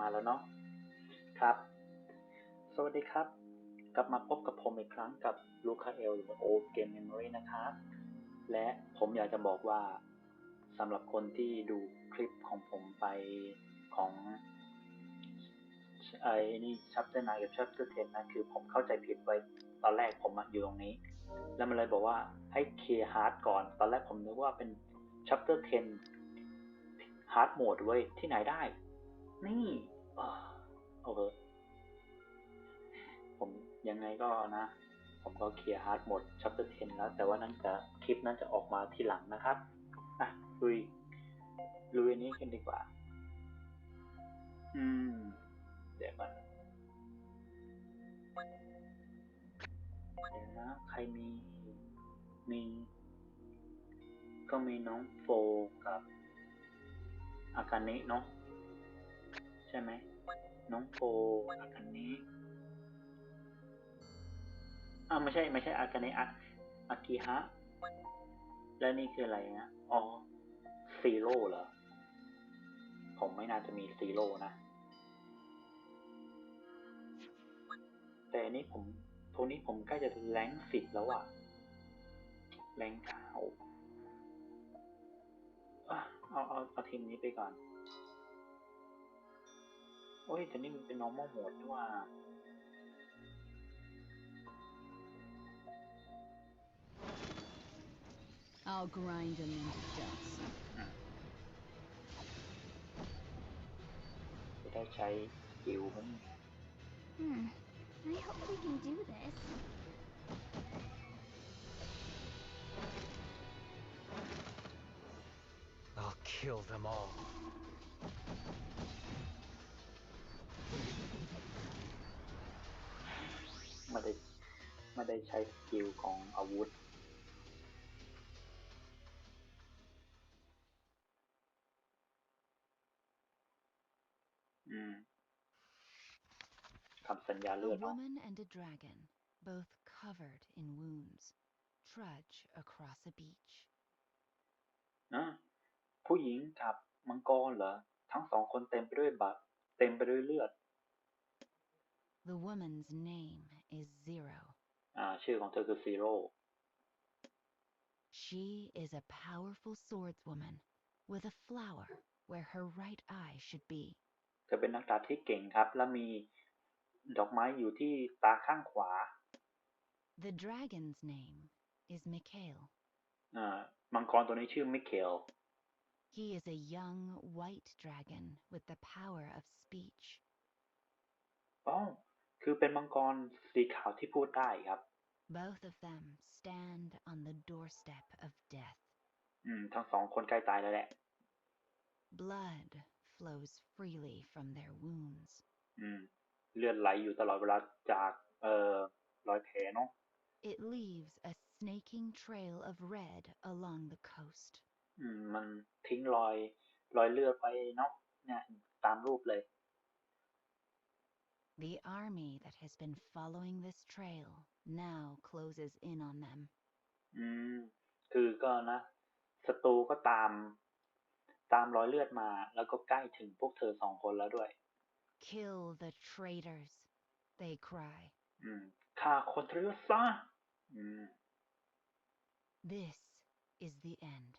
มาแล้วเนาะครับ สวัสดีครับ กลับมาพบกับผมอีกครั้งกับลูคาเอลหรือโอเกมเมมโมรีนะครับ และผมอยากจะบอกว่าสำหรับคนที่ดูคลิปของผมไปของไอ้นี่ chapter 9กับ chapter 10นนะคือผมเข้าใจผิดไว้ตอนแรกผมอะอยู่ตรงนี้ แล้วมันเลยบอกว่าให้เคลียร์ฮาร์ดก่อน ตอนแรกผมนึกว่าเป็น chapter 10 hard mode เว้ยที่ไหนได้ นี่โอเคผมยังไงก็นะ ผมก็เคลียร์ฮาร์ดหมด chapter 10 แล้ว แต่ว่านั้นจะคลิปนั้นจะออกมาทีหลังนะครับอะลุยลุยอันนี้กันดีกว่า อืม เดี๋ยวมันเดี๋ยวนะ ใครมี มี ก็มีน้องโฟกับ อากาเนะเนาะ ช่ไหม น้องโฟอากาเนะอ้าวไม่ใช่ไม่ใช่อากาเนะอะอากิฮะ แล้วนี่คืออะไรนะ อ๋อซีโร่เหรอ ผมไม่น่าจะมีซีโร่นะ แต่อันนี้ผมตรงนี้ผมใกล้จะแรงสิบแล้วอะแรงเก้าเอาเอาเอาทีมนี้ไปก่อน โอ้ยแต่นี่มันเป็น normal mode ด้วยว่า I'll grind them into dust. จะได้ใช้สกิลมั้ง Hmm. I hope we can do this. I'll kill them all. ไม่ได้ใช้สกิลของอาวุธอืมคำสัญญา A เลือดเนาะ woman and a dragon, both covered in wounds, trudge across a beach. นะผู้หญิงกับมังกรเหรอ ทั้งสองคนเต็มไปด้วยบาดเต็มไปด้วยเลือด The woman's name is Zero. อ่า ชื่อของเธอคือซีโร่ She is a powerful swordswoman with a flower where her right eye should be. เธอเป็นนักดาบที่เก่งครับ และมีดอกไม้อยู่ที่ตาข้างขวา The dragon's name is Mikhail. อ่า มังกรตัวนี้ชื่อมิเคล He is a young white dragon with the power of speech. อ๋อ คือเป็นมังกรสีขาวที่พูดได้ครับ Both of them stand on the doorstep of death. อืมทั้งสองคนใกล้ตายแล้วแหละ Blood flows freely from their wounds. อืม เลือดไหลอยู่ตลอดเวลาจากเอ่อรอยแผลเนาะ It leaves a snaking trail of red along the coast. อืม มันทิ้งรอยรอยเลือดไปเนาะเนี่ยตามรูปเลย The army that has been following this trail now closes in on them. อืม คือก็นะศัตรูก็ตาม ตามรอยเลือดมา แล้วก็ใกล้ถึงพวกเธอสองคนแล้วด้วย Kill the traitors, they cry. อืมฆ่าคนเรือซะอืม This is the end.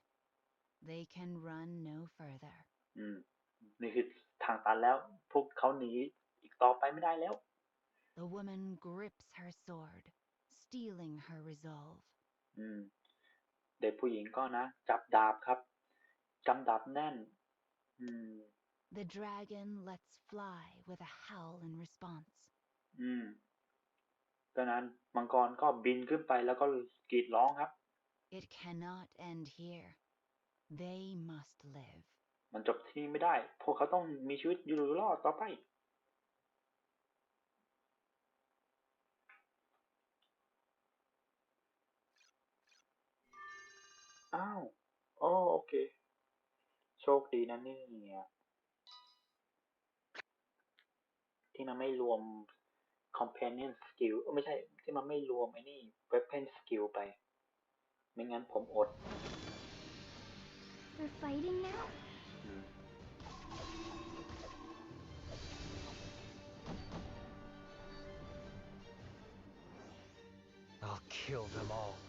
They can run no further. อืม นี่คือทางตันแล้ว พวกเขาหนีอีก ต่อไปไม่ได้แล้ว The woman grips her sword, stealing her resolve. อืม เด็กผู้หญิงก็นะ จับดาบครับกำดาบแน่น อืม The dragon lets fly with a howl in response. อืมดังนั้นมังกรก็บินขึ้นไปแล้วก็กรีดร้องครับ It cannot end here. They must live. มันจบที่นี่ไม่ได้ พวกเขาต้องมีชีวิตอยู่รอดต่อไป อ้าวอ๋อโอเค โชคดีนะนี่เนี่ยที่มันไม่รวม companion skill ไม่ใช่ ที่มันไม่รวมไอ้นี่ weapon skill ไป ไม่งั้นผมอด We're fighting now? I'll kill them all.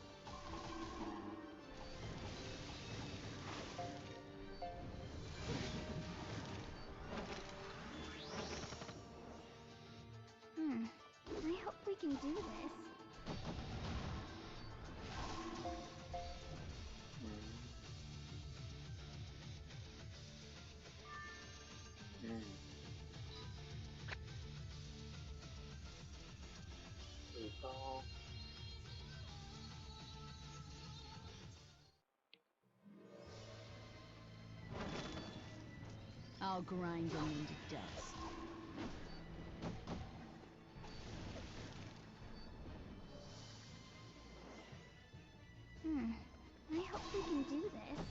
I'll grind them into dust. Hmm. I hope we can do this.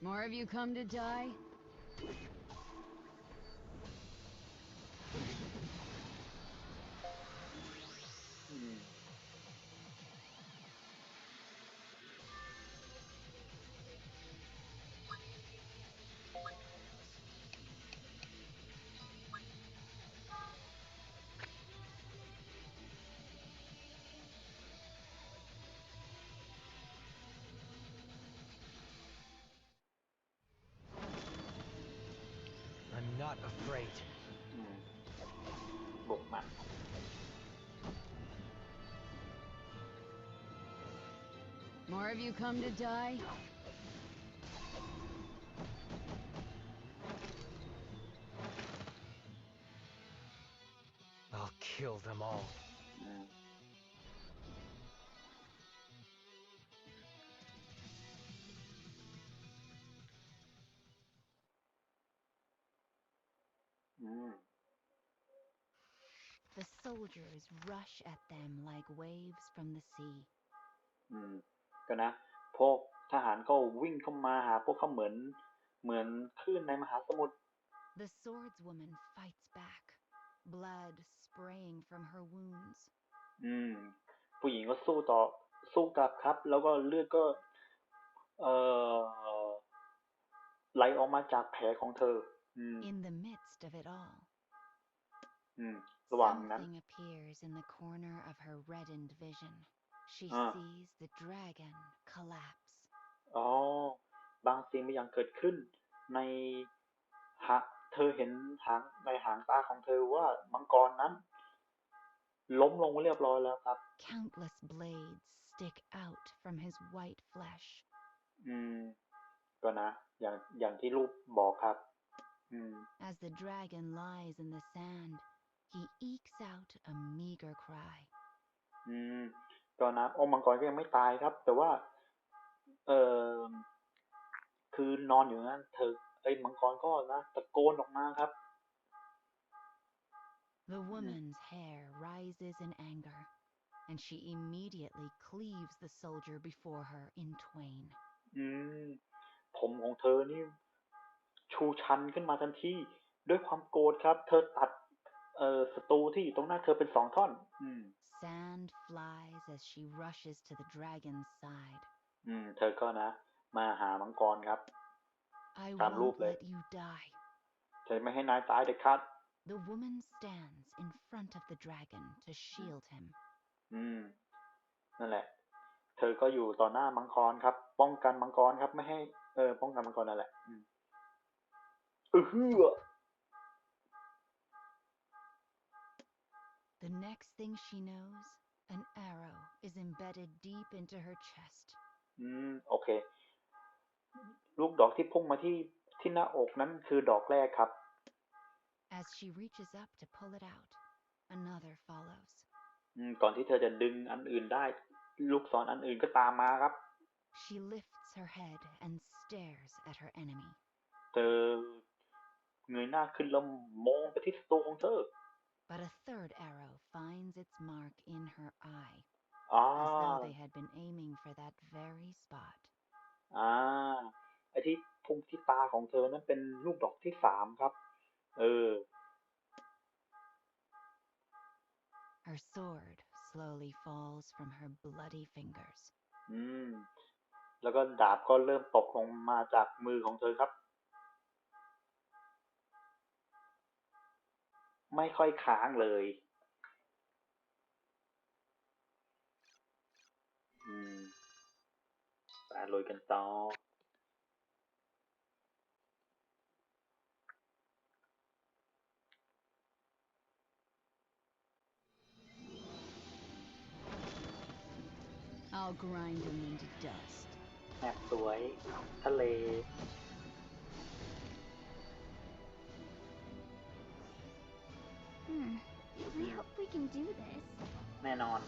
More of you come to die? Not afraid. อืมบุกมัน More of you come to die? I'll kill them all. Soldiers rush at them like waves from the sea. อืมก็นะ พวกทหารก็วิ่งเข้ามาหาพวกเขาเหมือน เหมือนคลื่นในมหาสมุทร The swordswoman fights back, blood spraying from her wounds. อืม ผู้หญิงก็สู้ต่อ สู้กลับครับ แล้วก็เลือดก็ เอ่อ ไหลออกมาจากแผลของเธออืม In the midst of it all, อืม ระหว่างนั้น something appears in the corner of her reddened vision. She Ah. sees the dragon collapse. อ๋อ บางสิ่งบางอย่างเกิดขึ้น ในหาเธอเห็นหางในหางตาของเธอว่ามังกรนั้น ล้มลงเรียบร้อยแล้วครับ Countless blades stick out from his white flesh. อืม ก็นะ อย่างอย่างที่รูปบอกครับ อืม As the dragon lies in the sand, he ekes out a meager cry. อืมก็นะโอ้มังกรก็ยังไม่ตายครับ แต่ว่า เออคือนอนอยู่นั้นเธอไอ้มังกรก็นะตะโกนออกมาครับ The woman's hair rises in anger, and she immediately cleaves the soldier before her in twain. อืมผมของเธอนี่ชูชันขึ้นมาทันทีด้วยความโกรธครับ เธอตัด เอ่อศัตรูที่อยู่ตรงหน้าเธอเป็นสองท่อน อืม Sand flies as she rushes to the dragon's side. อืม เธอก็นะ มาหามังกรครับ I Tam won't loop เลย let you die. จะไม่ให้นายตายเด็ดขาด The woman stands in front of the dragon to shield him. อืม นั่นแหละ เธอก็อยู่ต่อหน้ามังกรครับ ป้องกันมังกรครับ ไม่ให้ เออ ป้องกันมังกรนั่นแหละ อืมเออฮือ The next thing she knows, an arrow is embedded deep into her chest. อืมโอเค ลูกดอกที่พุ่งมาที่ที่หน้าอกนั้นคือดอกแรกครับ As she reaches up to pull it out, another follows. อืมก่อนที่เธอจะดึงอันอื่นได้ ลูกศรอันอื่นก็ตามมาครับ She lifts her head and stares at her enemy. เธอเงยหน้าขึ้นแล้วมองไปที่ศัตรูของเธอ But a third arrow finds its mark in her eye, อ่า as though they had been aiming for that very spot. อ่าไอที่พุ่งที่ตาของเธอนั้นเป็นลูกดอกที่สามครับ เออ Her sword slowly falls from her bloody fingers. อืม แล้วก็ดาบก็เริ่มตกลงมาจากมือของเธอครับ ไม่ค่อยค้างเลยอืมไปลุยกันต่อ I'll grind them into dust. แมปสวย ทะเล Hmm. I hope we can do this. แน่นอน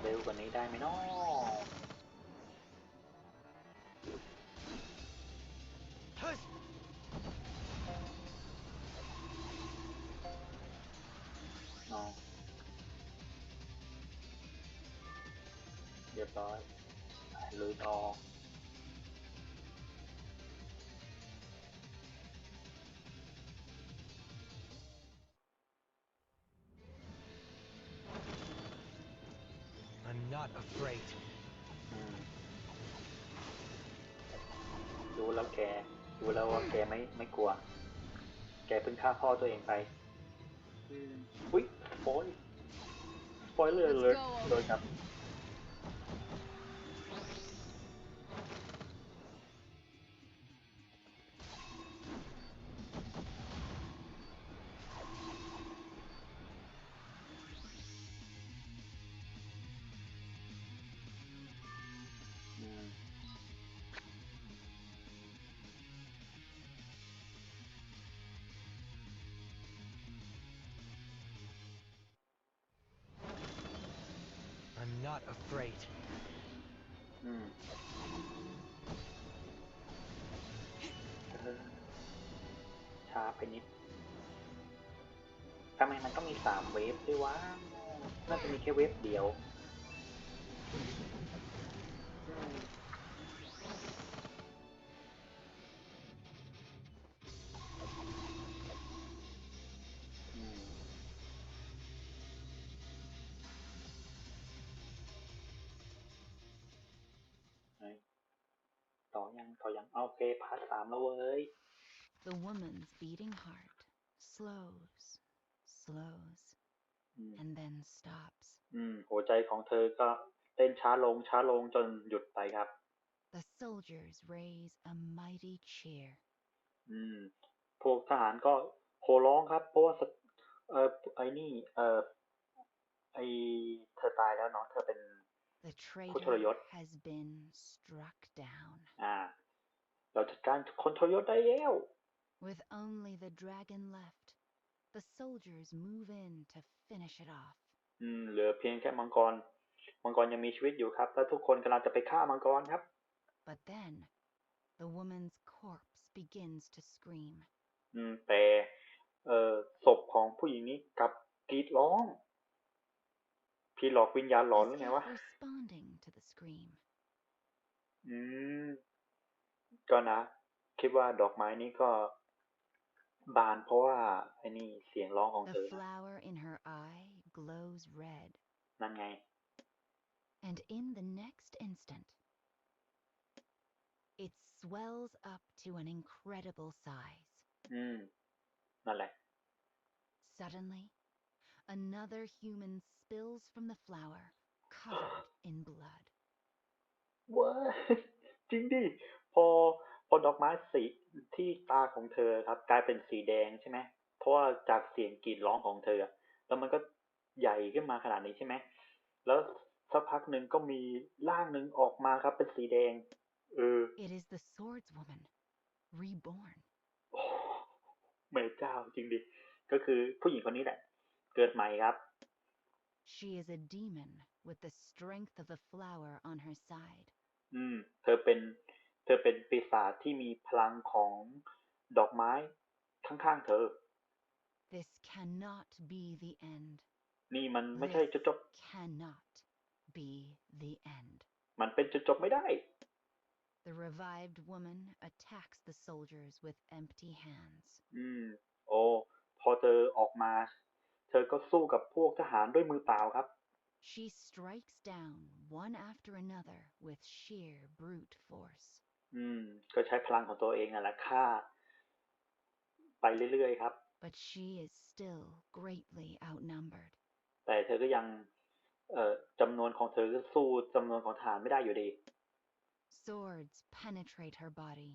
เร็วกว่านี้ได้ไหมน้อ Hush! น้องเรียบร้อยไปลุยต่อ I'm not afraid. อืมรู้แล้วแกรู้แล้วว่าแกไม่ไม่กลัว แกเพิ่งฆ่าพ่อตัวเองไปอืมอุ้ยสปอยสปอยเลยเลย Let's go. โดยครับ ไปนิดทำไมมันต้องมีสามเวฟด้วยวะน่าจะมีแค่เวฟเดียวต่อยังต่อยังโอเคพาร์ทสามแล้วเว้ย The woman's beating heart slows, slows, อืม and then stops. อืม หัวใจของเธอก็เต้นช้าลงช้าลงจนหยุดไปครับ The soldiers raise a mighty cheer. อืม พวกทหารก็โห่ร้องครับ เพราะว่าสเออไอ้นี่ เออไอเธอตายแล้วเนาะ เธอเป็น The ผู้ทรยศ traitor has been struck down. อ่า เราจัดการคนทรยศได้แล้ว With only the dragon left, the soldiers move in to finish it off. อืมเหลือเพียงแค่มังกร มังกรยังมีชีวิตอยู่ครับ แล้วทุกคนกำลังจะไปฆ่ามังกรครับ But then, the woman's corpse begins to scream. อืมแต่เอ่อศพของผู้หญิงนี้กลับกรีดร้อง พี่หลอกวิญญาณหลอนหรือ as ไง if วะ responding to the scream. อืมก็นะ คิดว่าดอกไม้นี้ก็ บานเพราะว่าไอ้นี่เสียงร้องของเธ The อนะ flower in her eye glows red, นั่นไง and in the next instant, it swells up to an incredible size. อืม นั่นแหละ Suddenly, another human spills from the flower, covered in blood. ว้าย จริงดิ พอ พอดอกไม้สี ที่ตาของเธอครับ กลายเป็นสีแดงใช่ไหมเพราะว่าจากเสียงกรีดร้องของเธอแล้วมันก็ใหญ่ขึ้นมาขนาดนี้ใช่ไหมแล้วสักพักหนึ่งก็มีร่างหนึ่งออกมาครับ เป็นสีแดง เออ It is the swordswoman, reborn. โอ้แม่เจ้าจริงดิ ก็คือผู้หญิงคนนี้แหละ เกิดใหม่ครับ She is a demon with the strength of the flower on her side. อืม เธอเป็นเธ อเป็นปีศาจที่มีพลังของดอกไม้ข้างๆเธอ This cannot be the end. นี่มันไม่ใช่จุดจบ Cannot be the end. มันเป็นจุดจบไม่ได้ The revived woman attacks the soldiers with empty hands. อืม โอ้ พอเธอออกมา เธอก็สู้กับพวกทหารด้วยมือเปล่าครับ She strikes down one after another with sheer brute force. อืม ก็ใช้พลังของตัวเองนั่นแหละฆ่า ไปเรื่อยๆครับ but she is still greatly outnumbered. แต่เธอก็ยังเอ่อจำนวนของเธอก็สู้จำนวนของทหารไม่ได้อยู่ดี Swords penetrate her body,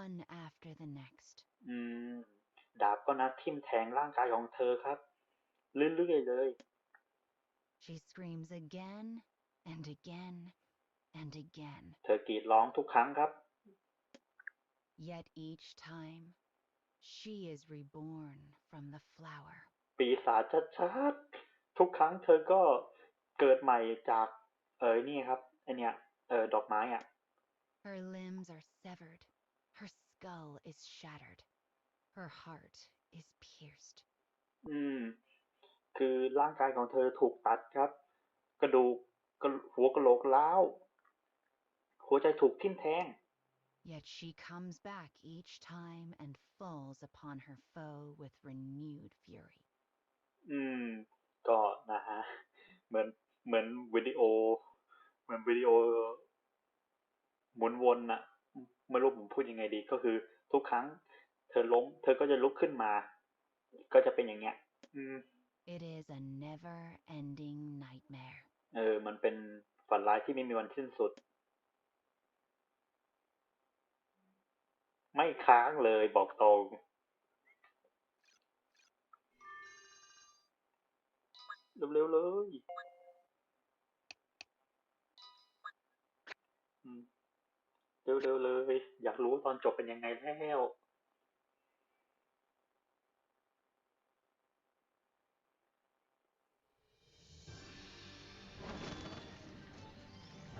one after the next. อืมดาบก็นัดทิ่มแทงร่างกายของเธอครับ เรื่อยๆเลย She screams again and again and again. เธอกรีดร้องทุกครั้งครับ Yet each time, she is reborn from the flower. ปีศาจชัดๆทุกครั้งเธอก็เกิดใหม่จากเออนี่ครับไอเนี้ยเออดอกไม้อะ Her limbs are severed. Her skull is shattered. Her heart is pierced. อืม คือร่างกายของเธอถูกตัดครับ กระดูกกระหัวกะโหลกล้าวหัวใจถูกทิ่มแทง Yet she comes back each time and falls upon her foe with renewed fury. อืม ก็นะฮะ เหมือน เหมือนวิดีโอ เหมือนวิดีโอหมุนวนอะไม่รู้ผมพูดยังไงดี ก็คือทุกครั้ง เธอล้ม เธอก็จะลุกขึ้นมา ก็จะเป็นอย่างเงี้ย อืม It is a never ending nightmare. เออ มันเป็นฝันร้ายที่ไม่มีวันสิ้นสุด ไม่ค้างเลยบอกตรงเร็วๆเลยเร็วๆเลย อยากรู้ตอนจบเป็นยังไงแล้ว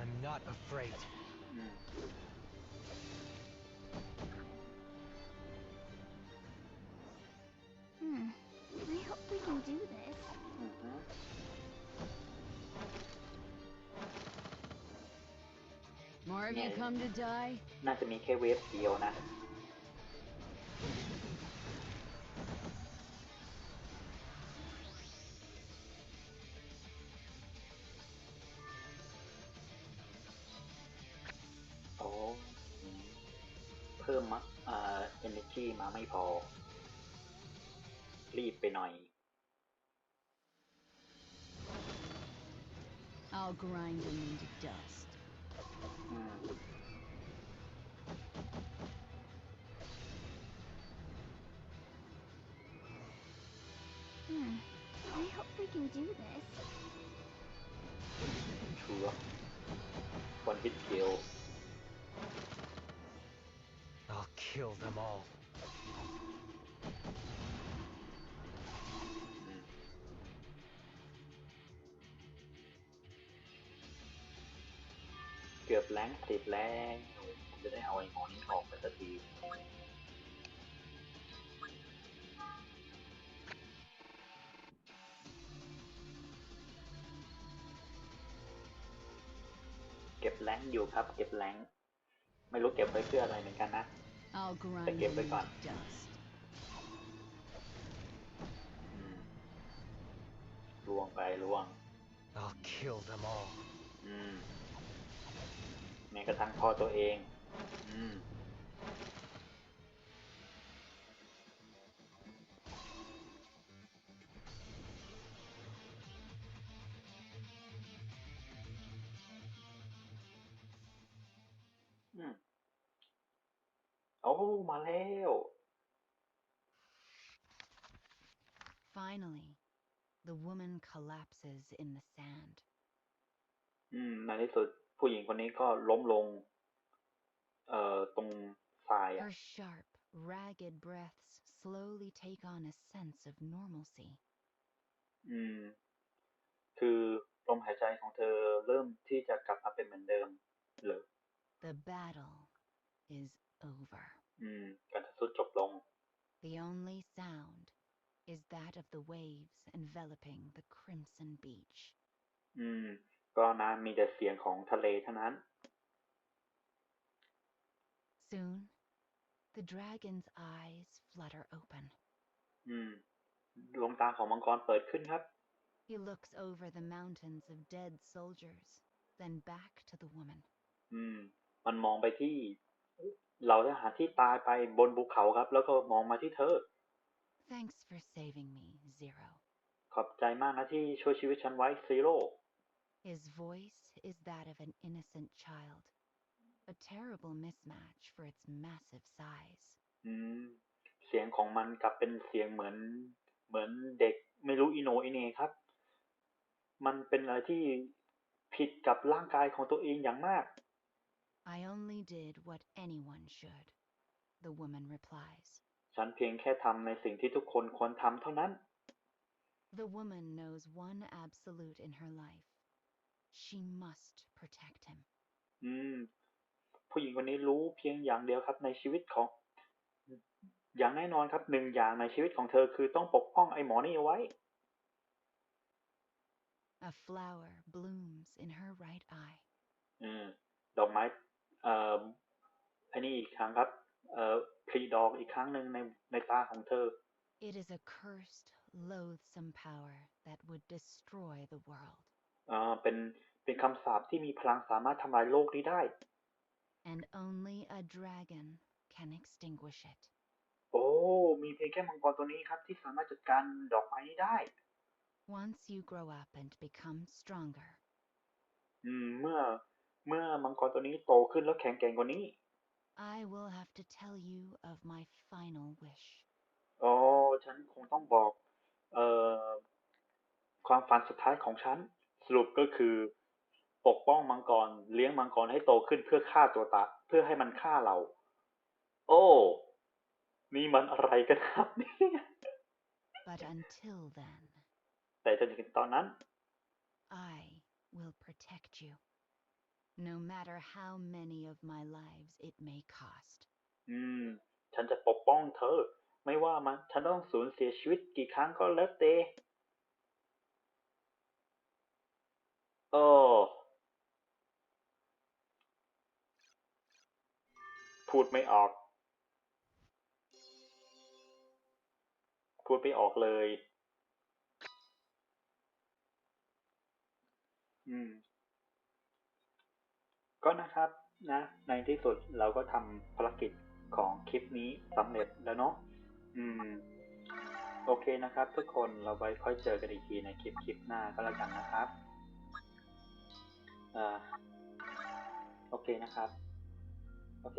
I'm not afraid. Hmm. I hope we can do this. อือฮึ More of you Yeah. come to die? น่าจะมีแค่เวฟเดียวนะ รีบไปหน่อย I'll grind them into dust. อืม Hmm. I hope we can do this. ชัวร์วันฮิตเกล I'll kill them all. กือบแรงสิบแล้วผมจะได้เอาไอ้หมอนี้ออกไปสักทีเก็บแรงอยู่ครับ เก็บแรงไม่รู้เก็บไว้เพื่ออะไรเหมือนกันนะ I'll grind Take it them back on. into dust. อืมลวงไปลวง I'll kill them all. อืมแม้กระทั่งพ่อตัวเองอืมอืมโอ้มาแล้ว Finally, the woman collapses in the sand. อืมในที่สุด ผู้หญิงคนนี้ก็ล้มลง เอ่อ ตรงทรายอะ Her sharp, ragged breaths slowly take on a sense of normalcy. อืม คือลมหายใจของเธอเริ่มที่จะกลับมาเป็นเหมือนเดิมเหรอ The battle is over. อืม การต่อสู้จบลง The only sound is that of the waves enveloping the crimson beach. อืม ก็นะมีแต่เสียงของทะเลเท่านั้น Soon, the dragon's eyes flutter open. อืมดวงตาของมังกรเปิดขึ้นครับ He looks over the mountains of dead soldiers, then back to the woman. อืม มันมองไปที่เหล่าทหารที่ตายไปบนภูเขาครับ แล้วก็มองมาที่เธอ Thanks for saving me, Zero. ขอบใจมากนะที่ช่วยชีวิตฉันไว้ซีโร่ His voice is that of an innocent child, a terrible mismatch for its massive size. อืม เสียงของมันกลับเป็นเสียงเหมือน เหมือนเด็กไม่รู้อีโหนอีเหนครับ มันเป็นอะไรที่ผิดกับร่างกายของตัวเองอย่างมาก I only did what anyone should, the woman replies. ฉันเพียงแค่ทำในสิ่งที่ทุกคนควรทำเท่านั้น The woman knows one absolute in her life. She must protect him. อืม ผู้หญิงคนนี้รู้เพียงอย่างเดียวครับในชีวิตของ อย่างแน่นอนครับหนึ่งอย่างในชีวิตของเธอคือต้องปกป้องไอ้หมอนี่เอาไว้ A flower blooms in her right eye. อืม ดอกไม้ เอ่ออันนี้อีกครั้งครับ เอ่อผลิดอกอีกครั้งหนึ่งในในตาของเธอ It is a cursed, loathsome power that would destroy the world. อ่าเป็น เป็นคำสาปที่มีพลังสามารถทำลายโลกนี้ได้ And only a dragon can extinguish it. โอ้ มีเพียงแค่มังกรตัวนี้ครับที่สามารถจัดการดอกไม้นี้ได้ Once you grow up and become stronger, อืม เมื่อ เมื่อมังกรตัวนี้โตขึ้นแล้วแข็งแกร่งกว่านี้ I will have to tell you of my final wish. อ๋อฉันคงต้องบอก เอ่อ ความฝันสุดท้ายของฉัน สรุปก็คือ ปกป้องมังกร เลี้ยงมังกรให้โตขึ้นเพื่อฆ่าตัวตายเพื่อให้มันฆ่าเรา โอ้ นี่มันอะไรกันครับเนี่ย But until then, แต่จนถึงตอนนั้น I will protect you. No matter how many of my lives it may cost. อืม ฉันจะปกป้องเธอ ไม่ว่ามันฉันต้องสูญเสียชีวิตกี่ครั้งก็แล้วแต่โอ้ พูดไม่ออก พูดไม่ออกเลย อืม ก็นะครับนะ ในที่สุดเราก็ทำภารกิจของคลิปนี้สำเร็จแล้วเนาะอืม โอเคนะครับ ทุกคนเราไว้ค่อยเจอกันอีกทีในคลิปคลิปหน้าก็แล้วกันนะครับอ่าโอเคนะครับ โอเค